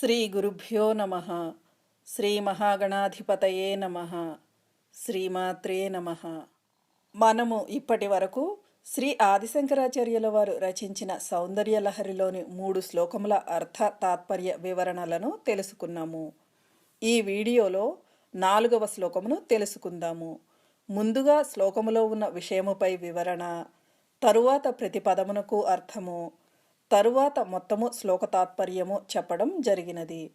శ్రీ గురుభ్యో నమ. శ్రీ మహాగణాధిపతయే నమ. శ్రీమాత్రే నమ. మనము ఇప్పటి వరకు శ్రీ ఆదిశంకరాచార్యుల వారు రచించిన సౌందర్యలహరిలోని మూడు శ్లోకముల అర్థ తాత్పర్య వివరణలను తెలుసుకున్నాము. ఈ వీడియోలో నాలుగవ శ్లోకమును తెలుసుకుందాము. ముందుగా శ్లోకములో ఉన్న విషయముపై వివరణ తరువాత ప్రతి పదమునకు అర్థము తరువాత మొత్తము శ్లోక తాత్పర్యము చెప్పడం జరిగినది.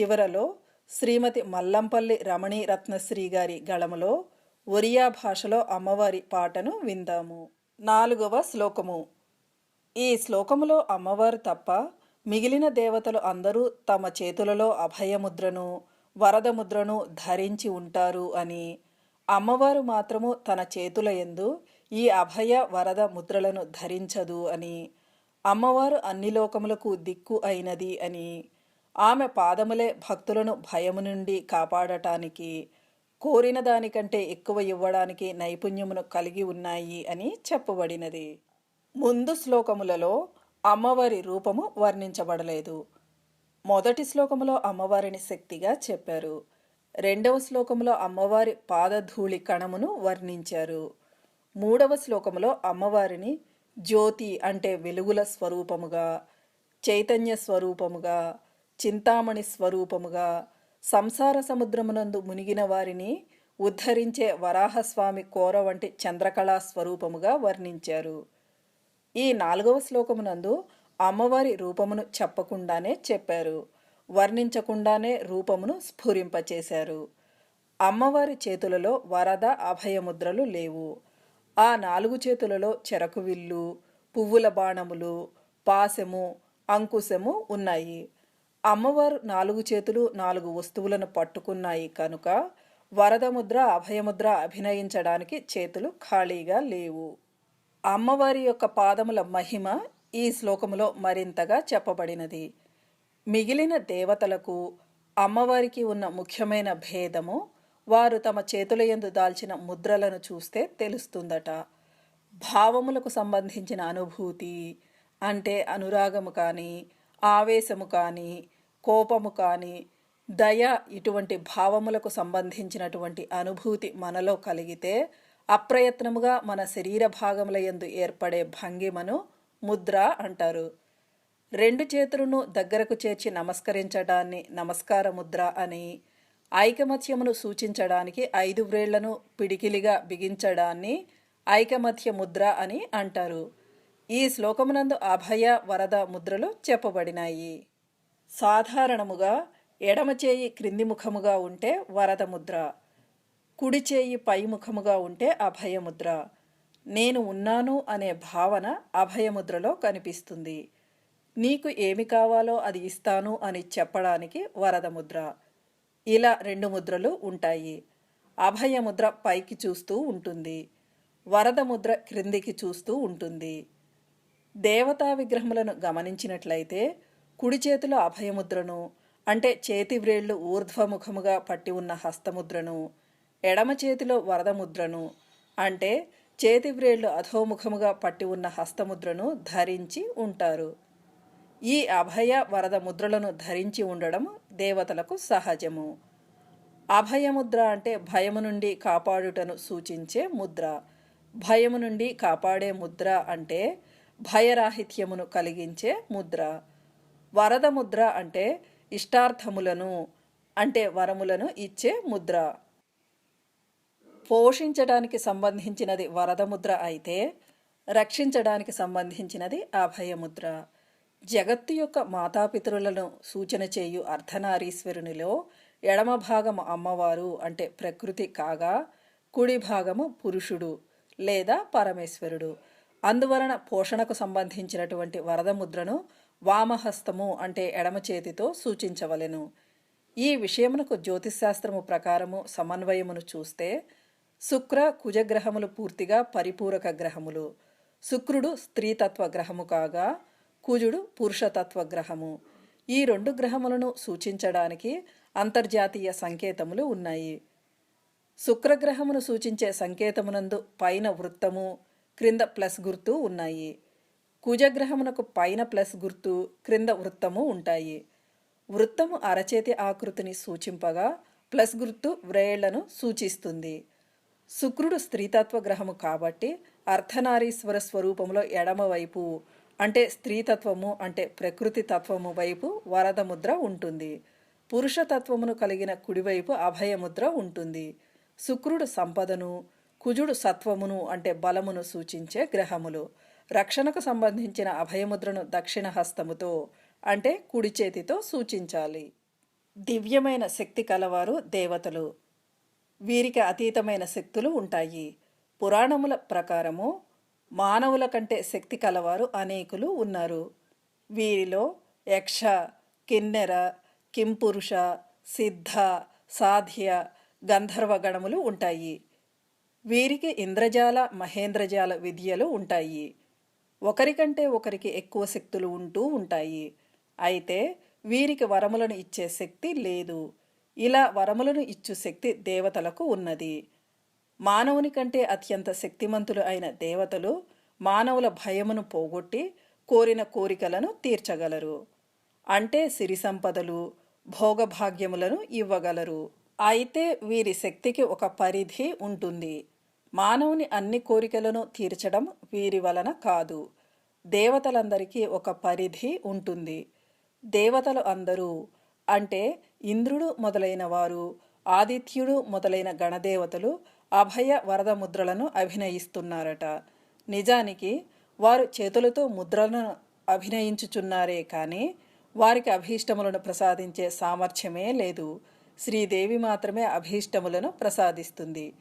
చివరలో శ్రీమతి మల్లంపల్లి రమణీ రత్నశ్రీ గారి గళములో ఒరియా భాషలో అమ్మవారి పాటను విందాము. నాలుగవ శ్లోకము. ఈ శ్లోకములో అమ్మవారు తప్ప మిగిలిన దేవతలు అందరూ తమ చేతులలో అభయముద్రను వరదముద్రను ధరించి ఉంటారు అని. అమ్మవారు మాత్రము తన చేతుల యందు ఈ అభయ వరద ముద్రలను ధరించదు అని. అమ్మవారు అన్ని లోకములకు దిక్కు అయినది అని. ఆమె పాదములే భక్తులను భయము నుండి కాపాడటానికి కోరిన దానికంటే ఎక్కువ ఇవ్వడానికి నైపుణ్యమును కలిగి ఉన్నాయి అని చెప్పబడినది. ముందు శ్లోకములలో అమ్మవారి రూపము వర్ణించబడలేదు. మొదటి శ్లోకములో అమ్మవారిని శక్తిగా చెప్పారు. రెండవ శ్లోకములో అమ్మవారి పాదధూళి కణమును వర్ణించారు. మూడవ శ్లోకములో అమ్మవారిని జ్యోతి అంటే వెలుగుల స్వరూపముగా చైతన్య స్వరూపముగా చింతామణి స్వరూపముగా సంసార సముద్రమునందు మునిగిన వారిని ఉద్ధరించే వరాహస్వామి కోర వంటి చంద్రకళా స్వరూపముగా వర్ణించారు. ఈ నాలుగవ శ్లోకమునందు అమ్మవారి రూపమును చెప్పకుండానే చెప్పారు. వర్ణించకుండానే రూపమును స్ఫురింపచేశారు. అమ్మవారి చేతులలో వరద అభయముద్రలు లేవు. ఆ నాలుగు చేతులలో చెరకు విల్లు పువ్వుల బాణములు పాశము అంకుశము ఉన్నాయి. అమ్మవారు నాలుగు చేతులు నాలుగు వస్తువులను పట్టుకున్నాయి కనుక వరదముద్ర అభయముద్ర అభినయించడానికి చేతులు ఖాళీగా లేవు. అమ్మవారి యొక్క పాదముల మహిమ ఈ శ్లోకములో మరింతగా చెప్పబడినది. మిగిలిన దేవతలకు అమ్మవారికి ఉన్న ముఖ్యమైన భేదము వారు తమ చేతుల యందు దాల్చిన ముద్రలను చూస్తే తెలుస్తుందట. భావములకు సంబంధించిన అనుభూతి అంటే అనురాగము కానీ ఆవేశము కానీ కోపము కానీ దయ ఇటువంటి భావములకు సంబంధించినటువంటి అనుభూతి మనలో కలిగితే అప్రయత్నముగా మన శరీర భాగముల యందు ఏర్పడే భంగిమను ముద్ర అంటారు. రెండు చేతులను దగ్గరకు చేర్చి నమస్కరించడాన్ని నమస్కార ముద్ర అని ఐకమత్యమును సూచించడానికి ఐదు వ్రేళ్ళను పిడికిలిగా బిగించడాన్ని ఐకమత్య ముద్ర అని అంటారు. ఈ శ్లోకమునందు అభయ వరద ముద్రలు చెప్పబడినాయి. సాధారణముగా ఎడమ చేయి క్రింది ముఖముగా ఉంటే వరద ముద్ర కుడి చేయి పై ముఖముగా ఉంటే అభయముద్ర నేను ఉన్నాను అనే భావన అభయముద్రలో కనిపిస్తుంది. నీకు ఏమి కావాలో అది ఇస్తాను అని చెప్పడానికి వరద ముద్ర. ఇలా రెండు ముద్రలు ఉంటాయి. అభయముద్ర పైకి చూస్తూ ఉంటుంది. వరద ముద్ర క్రిందికి చూస్తూ ఉంటుంది. దేవతా విగ్రహములను గమనించినట్లయితే కుడి చేతిలో అభయముద్రను అంటే చేతి వ్రేళ్ళు ఊర్ధ్వముఖముగా పట్టి ఉన్న హస్తముద్రను ఎడమ చేతిలో వరద ముద్రను అంటే చేతి వ్రేళ్ళు అధోముఖముగా పట్టి ఉన్న హస్తముద్రను ధరించి ఉంటారు. ఈ అభయ వరద ముద్రలను ధరించి ఉండడం దేవతలకు సహజము. అభయముద్ర అంటే భయము నుండి కాపాడుటను సూచించే ముద్ర. భయము నుండి కాపాడే ముద్ర అంటే భయరాహిత్యమును కలిగించే ముద్ర. వరద ముద్ర అంటే ఇష్టార్థములను అంటే వరములను ఇచ్చే ముద్ర. పోషించడానికి సంబంధించినది వరద ముద్ర అయితే రక్షించడానికి సంబంధించినది అభయముద్ర జగత్తు యొక్క మాతాపితరులను సూచన చేయు అర్ధనారీశ్వరునిలో ఎడమ భాగము అమ్మవారు అంటే ప్రకృతి కాగా కుడి భాగము పురుషుడు లేదా పరమేశ్వరుడు. అందువలన పోషణకు సంబంధించినటువంటి వరద ముద్రను వామహస్తము అంటే ఎడమ చేతితో సూచించవలెను. ఈ విషయమునకు జ్యోతిశాస్త్రము ప్రకారము సమన్వయమును చూస్తే శుక్ర కుజగ్రహములు పూర్తిగా పరిపూరక గ్రహములు. శుక్రుడు స్త్రీతత్వ గ్రహము కాగా కుజుడు పురుషతత్వ గ్రహము ఈ రెండు గ్రహములను సూచించడానికి అంతర్జాతీయ సంకేతములు ఉన్నాయి. శుక్రగ్రహమును సూచించే సంకేతమునందు పైన వృత్తము క్రింద ప్లస్ గుర్తు ఉన్నాయి. కుజగ్రహమునకు పైన ప్లస్ గుర్తు క్రింద వృత్తము ఉంటాయి. వృత్తము అరచేతి ఆకృతిని సూచింపగా ప్లస్ గుర్తు వ్రేళ్ళను సూచిస్తుంది. శుక్రుడు స్త్రీతత్వ గ్రహము కాబట్టి అర్ధనారీశ్వర స్వరూపంలో ఎడమవైపు అంటే స్త్రీతత్వము అంటే ప్రకృతి తత్వము వైపు వరద ముద్ర ఉంటుంది పురుషతత్వమును కలిగిన కుడివైపు అభయముద్ర ఉంటుంది. శుక్రుడు సంపదను కుజుడు సత్వమును అంటే బలమును సూచించే గ్రహములు. రక్షణకు సంబంధించిన అభయముద్రను దక్షిణ హస్తముతో అంటే కుడి చేతితో సూచించాలి. దివ్యమైన శక్తి కలవారు దేవతలు. వీరికి అతీతమైన శక్తులు ఉంటాయి. పురాణముల ప్రకారము మానవుల కంటే శక్తి కలవారు అనేకులు ఉన్నారు. వీరిలో యక్ష కిన్నెర కింపురుష సిద్ధ సాధ్య గంధర్వ గణములు ఉంటాయి. వీరికి ఇంద్రజాల మహేంద్రజాల విద్యలు ఉంటాయి. ఒకరికంటే ఒకరికి ఎక్కువ శక్తులు ఉంటూ ఉంటాయి. అయితే వీరికి వరములను ఇచ్చే శక్తి లేదు. ఇలా వరములను ఇచ్చు శక్తి దేవతలకు ఉన్నది. మానవుని కంటే అత్యంత శక్తిమంతులు అయిన దేవతలు మానవుల భయమును పోగొట్టి కోరిన కోరికలను తీర్చగలరు. అంటే సిరి సంపదలు భోగభాగ్యములను ఇవ్వగలరు. అయితే వీరి శక్తికి ఒక పరిధి ఉంటుంది. మానవుని అన్ని కోరికలను తీర్చడం వీరి వలన కాదు. దేవతలందరికీ ఒక పరిధి ఉంటుంది. దేవతలు అందరూ అంటే ఇంద్రుడు మొదలైన వారు ఆదిత్యుడు మొదలైన గణదేవతలు అభయ వరద ముద్రలను అభినయిస్తున్నారట. నిజానికి వారు చేతులతో ముద్రలను అభినయించుచున్నారే కానీ వారికి అభీష్టములను ప్రసాదించే సామర్థ్యమే లేదు. శ్రీదేవి మాత్రమే అభీష్టములను ప్రసాదిస్తుంది.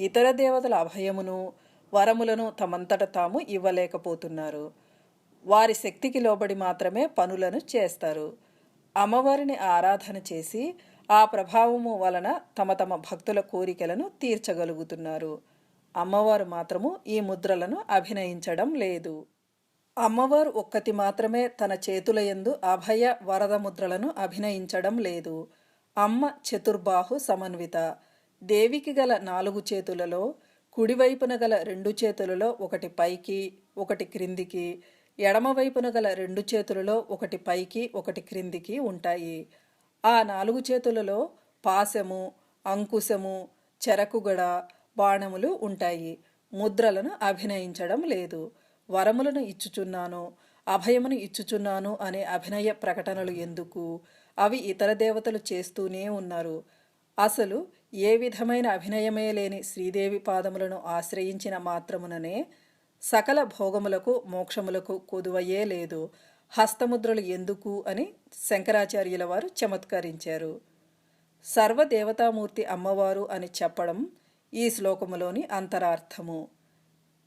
ఇతర దేవతల అభయమును వరములను తమంతట తాము ఇవ్వలేకపోతున్నారు. వారి శక్తికి లోబడి మాత్రమే పనులను చేస్తారు. అమ్మవారిని ఆరాధన చేసి ఆ ప్రభావము వలన తమ తమ భక్తుల కోరికలను తీర్చగలుగుతున్నారు. అమ్మవారు మాత్రము ఈ ముద్రలను అభినయించడం లేదు. అమ్మవారు ఒక్కతి మాత్రమే తన చేతుల యందు అభయ వరద ముద్రలను అభినయించడం లేదు. అమ్మ చతుర్బాహు సమన్విత. దేవికి గల నాలుగు చేతులలో కుడివైపున గల రెండు చేతులలో ఒకటి పైకి ఒకటి క్రిందికి ఎడమవైపున గల రెండు చేతులలో ఒకటి పైకి ఒకటి క్రిందికి ఉంటాయి. ఆ నాలుగు చేతులలో పాశము అంకుశము చెరకుగడ బాణములు ఉంటాయి. ముద్రలను అభినయించడం లేదు. వరములను ఇచ్చుచున్నాను అభయమును ఇచ్చుచున్నాను అనే అభినయ ప్రకటనలు ఎందుకు? అవి ఇతర దేవతలు చేస్తూనే ఉన్నారు. అసలు ఏ విధమైన అభినయమే లేని శ్రీదేవి పాదములను ఆశ్రయించిన మాత్రముననే సకల భోగములకు మోక్షములకు కొదువయే లేదు. హస్తముద్రలు ఎందుకు అని శంకరాచార్యుల వారు చమత్కరించారు. సర్వదేవతామూర్తి అమ్మవారు అని చెప్పడం ఈ శ్లోకములోని అంతరార్థము.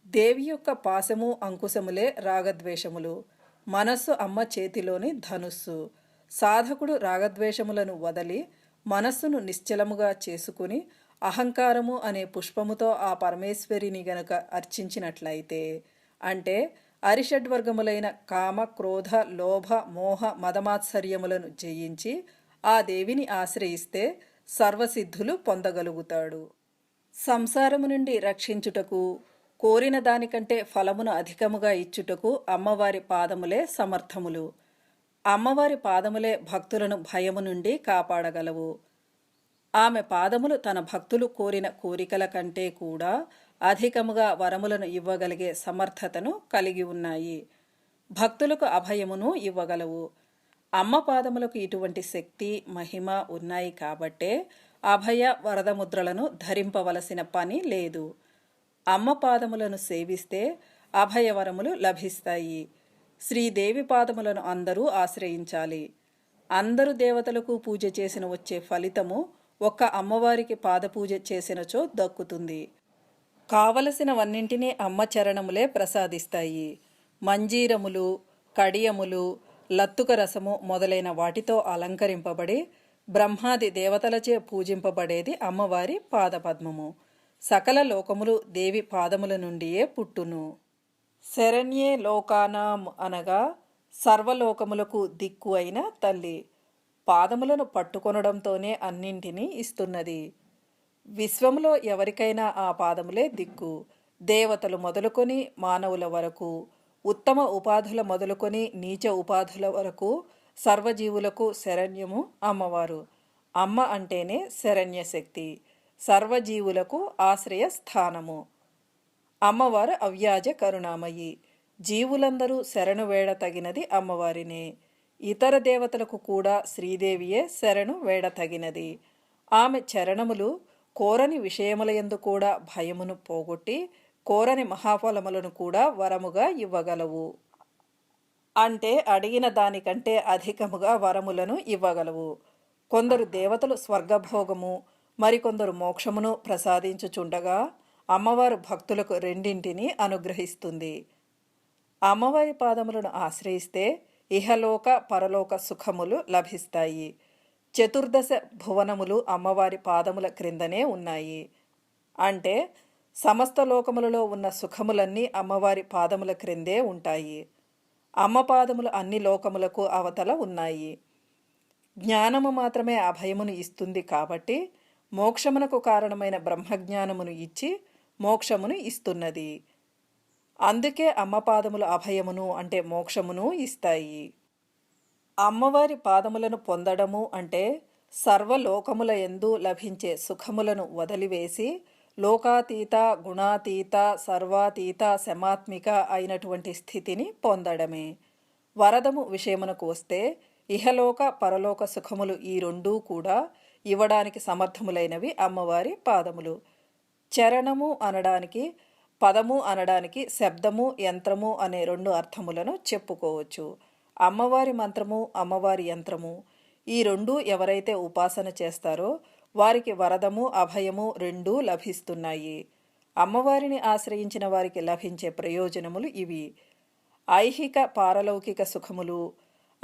దేవి యొక్క పాశము అంకుశములే రాగద్వేషములు. మనస్సు అమ్మ చేతిలోని ధనుస్సు. సాధకుడు రాగద్వేషములను వదలి మనస్సును నిశ్చలముగా చేసుకుని అహంకారము అనే పుష్పముతో ఆ పరమేశ్వరిని గనుక అర్చించినట్లయితే అంటే అరిషడ్వర్గములైన కామ క్రోధ లోభ మోహ మదమాత్సర్యములను జయించి ఆ దేవిని ఆశ్రయిస్తే సర్వసిద్ధులు పొందగలుగుతాడు. సంసారము నుండి రక్షించుటకు కోరిన దానికంటే ఫలమును అధికముగా ఇచ్చుటకు అమ్మవారి పాదములే సమర్థములు. అమ్మవారి పాదములే భక్తులను భయము నుండి కాపాడగలవు. ఆమె పాదములు తన భక్తులు కోరిన కోరికల కంటే కూడా అధికముగా వరములను ఇవ్వగలిగే సమర్థతను కలిగి ఉన్నాయి. భక్తులకు అభయమును ఇవ్వగలవు. అమ్మ పాదములకు ఇటువంటి శక్తి మహిమ ఉన్నాయి కాబట్టే అభయ వరదముద్రలను ధరింపవలసిన పని లేదు. అమ్మ పాదములను సేవిస్తే అభయవరములు లభిస్తాయి. శ్రీదేవి పాదములను అందరూ ఆశ్రయించాలి. అందరు దేవతలకు పూజ చేసిన వచ్చే ఫలితము ఒక్క అమ్మవారికి పాదపూజ చేసినచో దక్కుతుంది. కావలసినవన్నింటినీ అమ్మ చరణములే ప్రసాదిస్తాయి. మంజీరములు కడియములు లత్తుక రసము మొదలైన వాటితో అలంకరింపబడి బ్రహ్మాది దేవతలచే పూజింపబడేది అమ్మవారి పాదపద్మము. సకల లోకములు దేవి పాదముల నుండియే పుట్టును. శరణ్యే లోకానాం అనగా సర్వలోకములకు దిక్కు అయిన తల్లి. పాదములను పట్టుకొనడంతోనే అన్నింటినీ ఇస్తున్నది. విశ్వములో ఎవరికైనా ఆ పాదములే దిక్కు. దేవతలు మొదలుకొని మానవుల వరకు ఉత్తమ ఉపాధుల మొదలుకొని నీచ ఉపాధుల వరకు సర్వజీవులకు శరణ్యము అమ్మవారు. అమ్మ అంటేనే శరణ్య శక్తి సర్వజీవులకు ఆశ్రయ స్థానము. అమ్మవారు అవ్యాజ కరుణామయి జీవులందరూ శరణు వేడ తగినది అమ్మవారినే. ఇతర దేవతలకు కూడా శ్రీదేవియే శరణు వేడ తగినది. ఆమె చరణములు కోరని విషయములయందు కూడా భయమును పోగొట్టి కోరని మహాఫలములను కూడా వరముగా ఇవ్వగలవు. అంటే అడిగిన దానికంటే అధికముగా వరములను ఇవ్వగలవు. కొందరు దేవతలు స్వర్గభోగము మరికొందరు మోక్షమును ప్రసాదించుచుండగా అమ్మవారు భక్తులకు రెండింటిని అనుగ్రహిస్తుంది. అమ్మవారి పాదములను ఆశ్రయిస్తే ఇహలోక పరలోక సుఖములు లభిస్తాయి. చతుర్దశ భువనములు అమ్మవారి పాదముల క్రిందనే ఉన్నాయి. అంటే సమస్త లోకములలో ఉన్న సుఖములన్నీ అమ్మవారి పాదముల క్రిందే ఉంటాయి. అమ్మ పాదములు అన్ని లోకములకు అవతల ఉన్నాయి. జ్ఞానము మాత్రమే అభయమును ఇస్తుంది కాబట్టి మోక్షమునకు కారణమైన బ్రహ్మజ్ఞానమును ఇచ్చి మోక్షమును ఇస్తున్నది. అందుకే అమ్మపాదములు అభయమును అంటే మోక్షమును ఇస్తాయి. అమ్మవారి పాదములను పొందడము అంటే సర్వలోకముల ఎందు లభించే సుఖములను వదిలివేసి లోకాతీత గుణాతీత సర్వాతీత శమాత్మిక అయినటువంటి స్థితిని పొందడమే. వరదము విషయమునకు వస్తే ఇహలోక పరలోక సుఖములు ఈ రెండూ కూడా ఇవ్వడానికి సమర్థములైనవి అమ్మవారి పాదములు. చరణము అనడానికి పదము అనడానికి శబ్దము యంత్రము అనే రెండు అర్థములను చెప్పుకోవచ్చు. అమ్మవారి మంత్రము అమ్మవారి యంత్రము. ఈ రెండు ఎవరైతే ఉపాసన చేస్తారో వారికి వరదము అభయము రెండూ లభిస్తున్నాయి. అమ్మవారిని ఆశ్రయించిన వారికి లభించే ప్రయోజనములు ఇవి. ఐహిక పారలౌకిక సుఖములు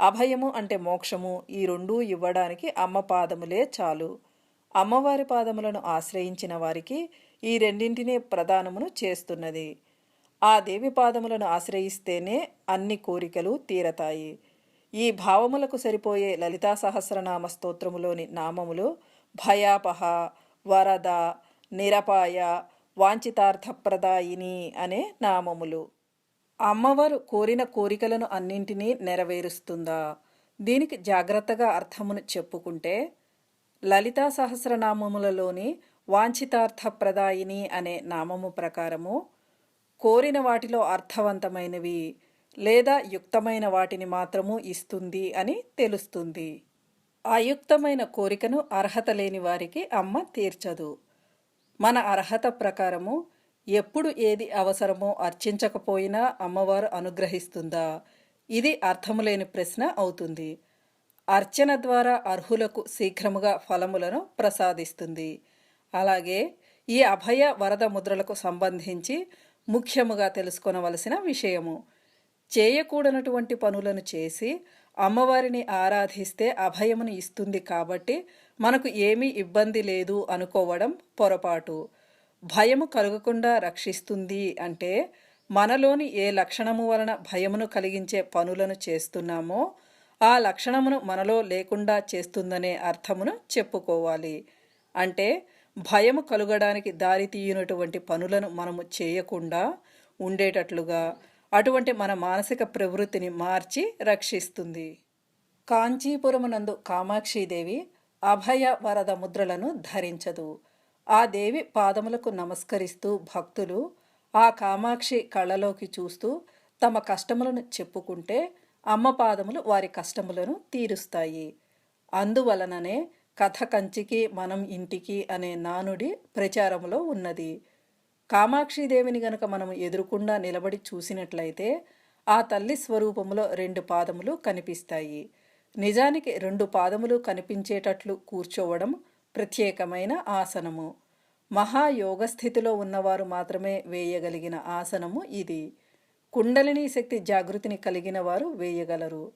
అభయము అంటే మోక్షము ఈ రెండూ ఇవ్వడానికి అమ్మ పాదములే చాలు. అమ్మవారి పాదములను ఆశ్రయించిన వారికి ఈ రెండింటినీ ప్రదానమును చేస్తున్నది. ఆ దేవి పాదములను ఆశ్రయిస్తేనే అన్ని కోరికలు తీరతాయి. ఈ భావములకు సరిపోయే లలితా సహస్రనామ స్తోత్రములోని నామములు భయాపహ వరద నిరపాయ వాంఛితార్థప్రదాయిని అనే నామములు. అమ్మవారు కోరిన కోరికలను అన్నింటినీ నెరవేరుస్తుందా? దీనికి జాగ్రత్తగా అర్థమును చెప్పుకుంటే లలితా సహస్రనామములలోని వాంఛితార్థప్రదాయిని అనే నామము ప్రకారము కోరిన వాటిలో అర్థవంతమైనవి లేదా యుక్తమైన వాటిని మాత్రము ఇస్తుంది అని తెలుస్తుంది. అయుక్తమైన కోరికను అర్హత లేని వారికి అమ్మ తీర్చదు. మన అర్హత ప్రకారము ఎప్పుడు ఏది అవసరమో అర్చించకపోయినా అమ్మవారు అనుగ్రహిస్తుందా? ఇది అర్థము లేని ప్రశ్న అవుతుంది. అర్చన ద్వారా అర్హులకు శీఘ్రముగా ఫలములను ప్రసాదిస్తుంది. అలాగే ఈ అభయ వరద ముద్రలకు సంబంధించి ముఖ్యముగా తెలుసుకొనవలసిన విషయము. చేయకూడనటువంటి పనులను చేసి అమ్మవారిని ఆరాధిస్తే అభయమును ఇస్తుంది కాబట్టి మనకు ఏమీ ఇబ్బంది లేదు అనుకోవడం పొరపాటు. భయము కలగకుండా రక్షిస్తుంది అంటే మనలోని ఏ లక్షణము వలన భయమును కలిగించే పనులను చేస్తున్నామో ఆ లక్షణమును మనలో లేకుండా చేస్తుందనే అర్థమును చెప్పుకోవాలి. అంటే భయము కలుగడానికి దారితీయనటువంటి పనులను మనము చేయకుండా ఉండేటట్లుగా అటువంటి మన మానసిక ప్రవృత్తిని మార్చి రక్షిస్తుంది. కాంచీపురమునందు కామాక్షీదేవి అభయ వరద ముద్రలను ధరించదు. ఆ దేవి పాదములకు నమస్కరిస్తూ భక్తులు ఆ కామాక్షి కళ్ళలోకి చూస్తూ తమ కష్టములను చెప్పుకుంటే అమ్మ పాదములు వారి కష్టములను తీరుస్తాయి. అందువలననే కథ కంచికి మనం ఇంటికి అనే నానుడి ప్రచారములో ఉన్నది. కామాక్షిదేవిని గనక మనం ఎదురుకుండా నిలబడి చూసినట్లయితే ఆ తల్లి స్వరూపములో రెండు పాదములు కనిపిస్తాయి. నిజానికి రెండు పాదములు కనిపించేటట్లు కూర్చోవడం ప్రత్యేకమైన ఆసనము. మహాయోగ స్థితిలో ఉన్నవారు మాత్రమే వేయగలిగిన ఆసనము ఇది. కుండలిని శక్తి జాగృతిని కలిగిన వారు వేయగలరు.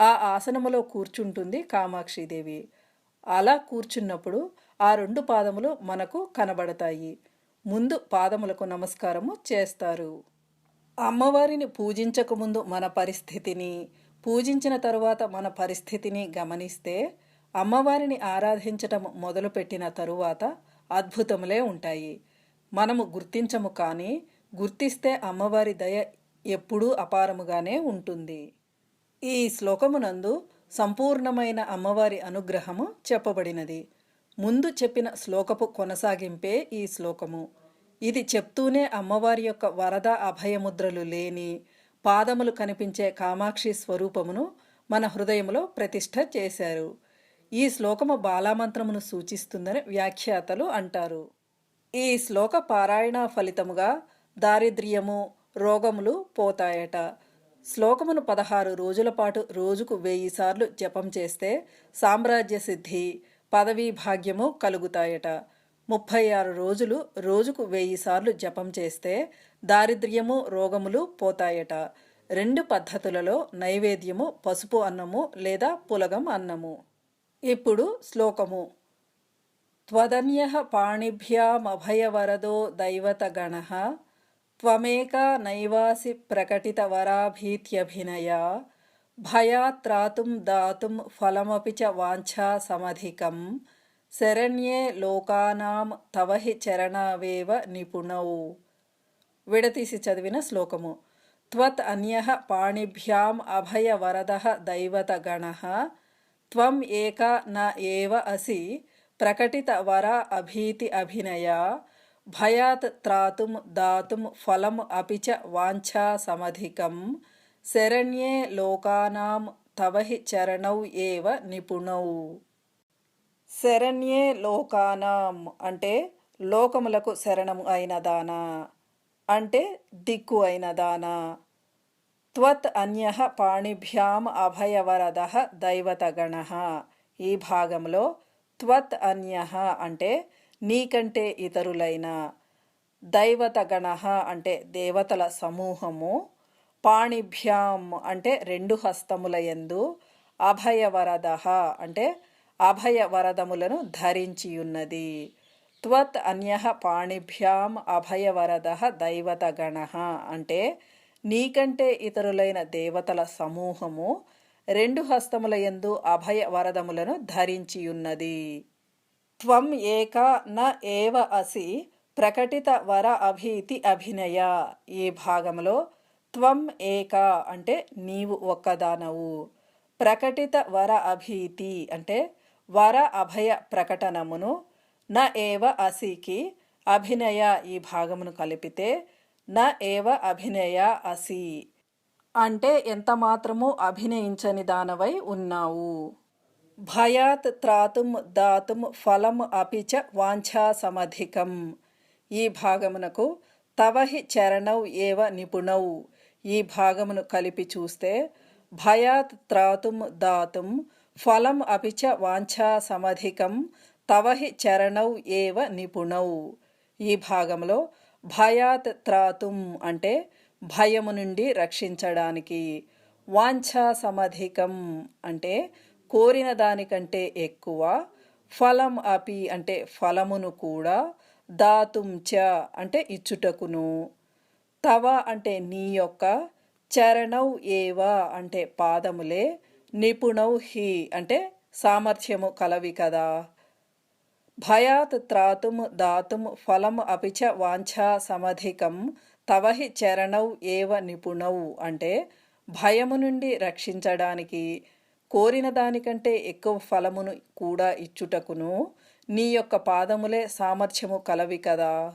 ఆ ఆసనములో కూర్చుంటుంది కామాక్షిదేవి అలా కూర్చున్నప్పుడు ఆ రెండు పాదములు మనకు కనబడతాయి. ముందు పాదములకు నమస్కారము చేస్తారు. అమ్మవారిని పూజించకముందు మన పరిస్థితిని పూజించిన తరువాత మన పరిస్థితిని గమనిస్తే అమ్మవారిని ఆరాధించటం మొదలుపెట్టిన తరువాత అద్భుతములే ఉంటాయి. మనము గుర్తించము కానీ గుర్తిస్తే అమ్మవారి దయ ఎప్పుడూ అపారముగానే ఉంటుంది. ఈ శ్లోకమునందు సంపూర్ణమైన అమ్మవారి అనుగ్రహము చెప్పబడినది. ముందు చెప్పిన శ్లోకపు కొనసాగింపే ఈ శ్లోకము. ఇది చెప్తూనే అమ్మవారి యొక్క వరద అభయముద్రలు లేని పాదములు కనిపించే కామాక్షి స్వరూపమును మన హృదయంలో ప్రతిష్ఠ చేశారు. ఈ శ్లోకము బాలామంత్రమును సూచిస్తుందని వ్యాఖ్యాతలు అంటారు. ఈ శ్లోక పారాయణ ఫలితముగా దారిద్ర్యము రోగములు పోతాయట. శ్లోకమును పదహారు రోజుల పాటు రోజుకు వెయ్యిసార్లు జపం చేస్తే సామ్రాజ్య సిద్ధి పదవీ భాగ్యము కలుగుతాయట. ముప్పై ఆరు రోజులు రోజుకు వెయ్యిసార్లు జపం చేస్తే దారిద్ర్యము రోగములు పోతాయట. రెండు పద్ధతులలో నైవేద్యము పసుపు అన్నము లేదా పులగం అన్నము. ఇప్పుడు శ్లోకము. త్వదన్య పాణిభ్యామభయవరదో దైవతగణ త్వమేకా నైవాసి ప్రకటిత ప్రకటితవరాభీత్యభినయా భయాత్రాతుం దాతుం ఫలమపి చ వాంఛా సమధికం శరణ్యే లోకానాం తవహి చరణావేవ నిపుణౌ విడతీసి చదివిన శ్లోకము త్వత్ అన్య పాణిభ్యాం అభయ అభయవరద దైవతగణ త్వం ఏక న ఏవ అసి ప్రకటిత వర అభీతి అభినయా భయాత్ త్రాతుం దాతుం ఫలం అపి చ వాంఛా సమధికం శరణ్యే లోకానాం తవహి చరణౌ ఏవ నిపుణౌ. శరణ్యే లోకానాం అంటే లోకములకు శరణము అయిన దానా అంటే దిక్కు అయిన దానా. త్వత్ అన్య పాణిభ్యాం అభయవరద దైవతగణ. ఈ భాగంలో త్వత్ అన్య అంటే నీకంటే ఇతరులైన దైవతగణ అంటే దేవతల సమూహము పాణిభ్యాం అంటే రెండు హస్తముల యందు అభయవరద అంటే అభయవరదములను ధరించియున్నది. త్వత్ అన్య పాణిభ్యాం అభయవరద దైవతగణ అంటే నీకంటే ఇతరులైన దేవతల సమూహము రెండు హస్తముల యందు అభయ వరదములను ధరించియున్నది. త్వం ఏకా న ఏవ అసి ప్రకటిత వర అభీతి అభినయ. ఈ భాగంలో త్వం ఏక అంటే నీవు ఒక్కదానవు. ప్రకటిత వర అభీతి అంటే వర అభయ ప్రకటనమును న ఏవ అసికి అభినయ ఈ భాగమును కలిపితే న ఏవ అభినయ అసి. అంటే ఎంత మాత్రము అభినయించని దానవై ఉన్నావు. భయాత్ త్రాతుం దాతుం ఫలం అపిచ వాంఛా సమధికం ఈ భాగమునకు తవహి చరణౌ ఏవ నిపుణౌ. ఈ భాగమును కలిపి చూస్తే భయాత్ త్రాతుం దాతుం ఫలం అపిచ వాంఛా సమధికం తవహి చరణౌ ఏవ నిపుణౌ. ఈ భాగంలో భయాత్ త్రాతుం అంటే భయము నుండి రక్షించడానికి. వాంఛా సమధికం అంటే కోరిన దానికంటే ఎక్కువ ఫలం అపి అంటే ఫలమును కూడా దాతుం చ అంటే ఇచ్చుటకును. తవ అంటే నీ యొక్క చరణౌ ఏవ అంటే పాదములే నిపుణౌ హి అంటే సామర్థ్యము కలవి కదా. భయాత్ త్రాతుం దాతుం ఫలం అపిచ వాంఛా సమధికం తవహి చరణౌ ఏవ నిపుణౌ అంటే భయము నుండి రక్షించడానికి కోరిన దానికంటే ఎక్కువ ఫలమును కూడా ఇచ్చుటకును నీ యొక్క పాదములే సామర్థ్యము కలవి కదా.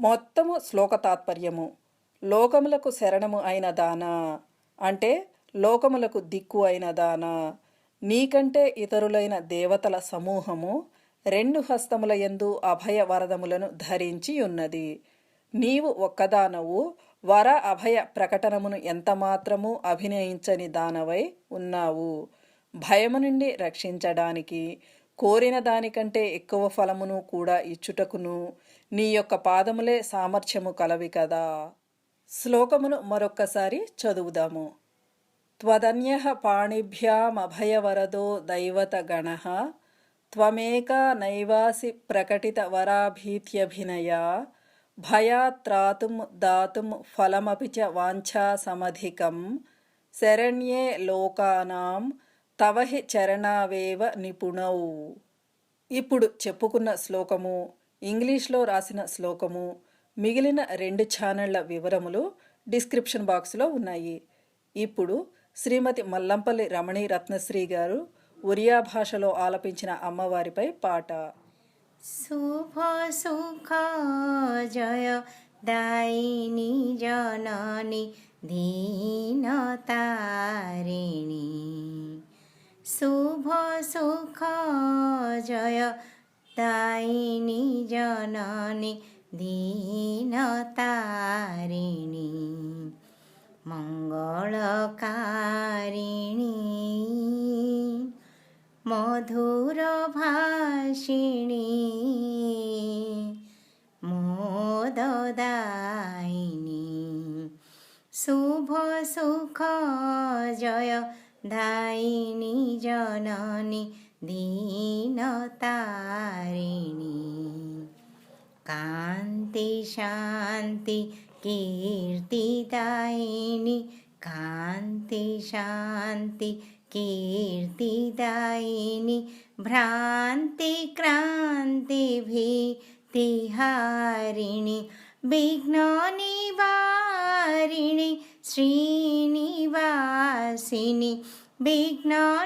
మొత్తము శ్లోక తాత్పర్యము. లోకములకు శరణము అయిన దానా? అంటే లోకములకు దిక్కు అయిన దానా? నీకంటే ఇతరులైన దేవతల సమూహము రెండు హస్తముల యందు అభయ వరదములను ధరించి ఉన్నది. నీవు ఒక్కదానవు వర అభయ ప్రకటనమును ఎంతమాత్రము అభినయించని దానవై ఉన్నావు. భయము నుండి రక్షించడానికి కోరిన దానికంటే ఎక్కువ ఫలమును కూడా ఇచ్చుటకును. నీ యొక్క పాదములే సామర్థ్యము కలవి కదా. శ్లోకమును మరొక్కసారి చదువుదాము. త్వదన్య పాణిభ్యామభయవరదో దైవతగణ త్వమేకా నైవాసి ప్రకటిత వరాభీత్యభినయా భయాత్రాతుం దాతుం ఫలమపి చ వాంఛాసమధికం శరణ్యే లోకానాం తవహి చరణావేవ నిపుణౌ. ఇప్పుడు చెప్పుకున్న శ్లోకము ఇంగ్లీష్లో రాసిన శ్లోకము మిగిలిన రెండు ఛానళ్ళ వివరములు డిస్క్రిప్షన్ బాక్స్లో ఉన్నాయి. ఇప్పుడు శ్రీమతి మల్లంపల్లి రమణి రత్నశ్రీ గారు ఒరియా భాషలో ఆలపించిన అమ్మవారిపై పాట. శుభ జయ దాయిని జనని దీనతారిణి শুভ সুখ জয়। তাইনি জননী দীনতারিণী মঙ্গলকারিণী। মধুর ভাষিণী। মোদদায়িনী। শুভ সুখ জয়। सुख जय दायिनी जननी दीनतारिणी कान्ति शान्ति कीर्तिदायिनि कान्ति शान्ति कीर्तिदायिनि भ्रान्ति क्रान्तिभीतिहारिणि विघ्ननिवारिणि श्रीनिवासिनि विघ्ननिवारिणि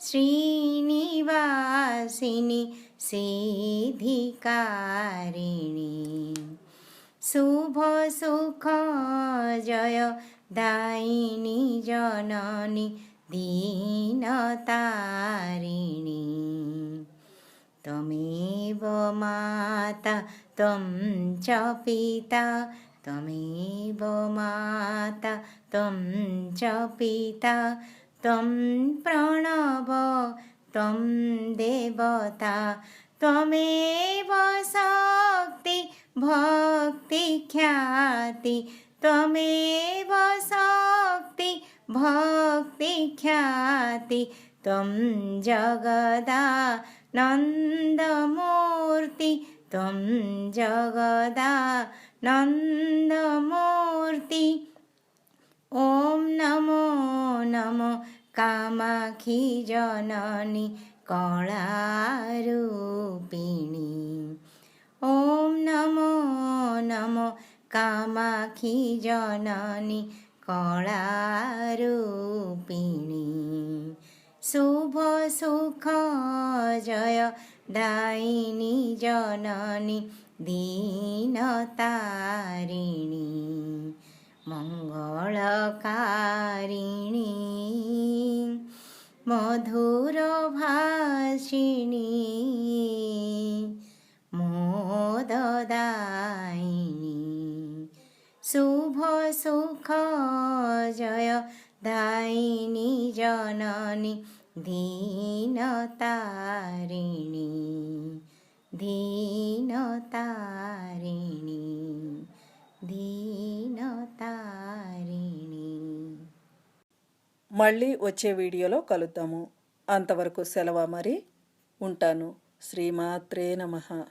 श्रीनिवासिनि सिद्धिकारिणि शुभ सुख जय दायिनी जननी दीनतारिणी त्वमेव माता त्वं च पिता त्वमेव माता, त्वं च पिता, त्वं प्रणव, त्वं देवता, त्वमेव शक्ति भक्तिख्याति त्वमेव शक्ति, भक्ति भक्तिख्याति त्वं जगदानन्दमूर्ति त्वं নন্দমূর্তি। ওম নমো নমো কামাক্ষী জননী কলারূপিণী। ওম নমো নমো কামাক্ষী জননী কলারূপিণী। শুভ সুখ জয় দায়িনী জননী দীনতারিণী মঙ্গলকারিণী মধুর ভাষিণী মোদদায়িনী। শুভ সুখ জয় দায়িনী জননী দীনতারিণী। దీనతారిణి దీనతారిణి మళ్ళీ వచ్చే వీడియోలో కలుద్దాము. అంతవరకు సెలవు మరి? ఉంటాను. శ్రీమాత్రే నమః.